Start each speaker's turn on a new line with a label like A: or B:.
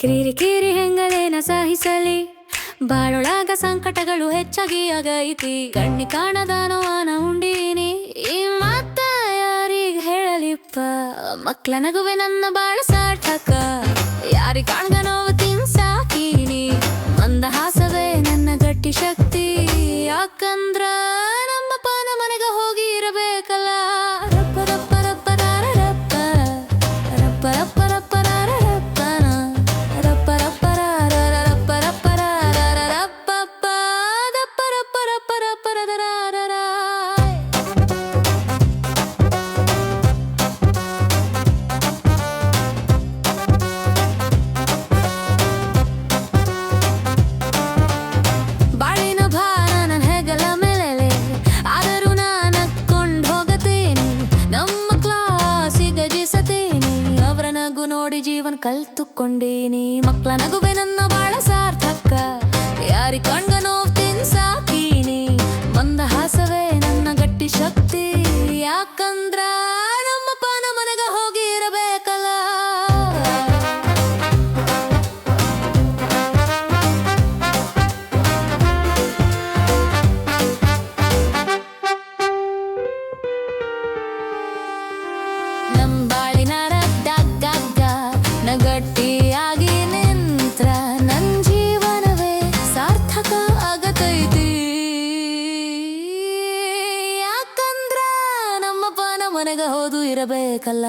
A: ಕಿರಿ ಕಿರಿ ಹೆಂಗಲೇನ ಸಹಿಸಲಿ. ಬಾಳೊಳಗ ಸಂಕಟಗಳು ಹೆಚ್ಚಾಗಿ ಆಗೈತಿ. ಕಣ್ಣಿ ಕಾಣದಾನವಾನ ನೋವಾನ ಉಂಡೀನಿ. ಈ ಮಾತ ಯಾರಿಗ ಹೇಳಲಿಪ್ಪ? ಮಕ್ಳ ನಗುವೆ ನನ್ನ ಬಾಳ ಸಾರ್ಥಕ. ಯಾರಿ ಕಾಣ್ಗ ನೋವು ತಿನ್ಸಾಕೀನಿ. ಮಂದ ಹಾಸವೇ ನನ್ನ ಗಟ್ಟಿ ಶಕ್ತಿ. ಯಾಕಂದ್ರ ಕಲ್ತುಕೊಂಡೇನಿ. ಮಕ್ಕಳ ನಗುವೆ ನನ್ನ ಬಾಳ ಸಾರ್ಥಕ. ಯಾರಿ ಕಣ್ಗ ನೋವು ತಿನ್ಸಾಕೀನಿ. ಮಂದ ಹಾಸವೇ ನನ್ನ ಗಟ್ಟಿ ಶಕ್ತಿ. ಯಾಕಂದ್ರ ಮನೆಗ ಹೋದು ಇರಬೇಕಲ್ಲ?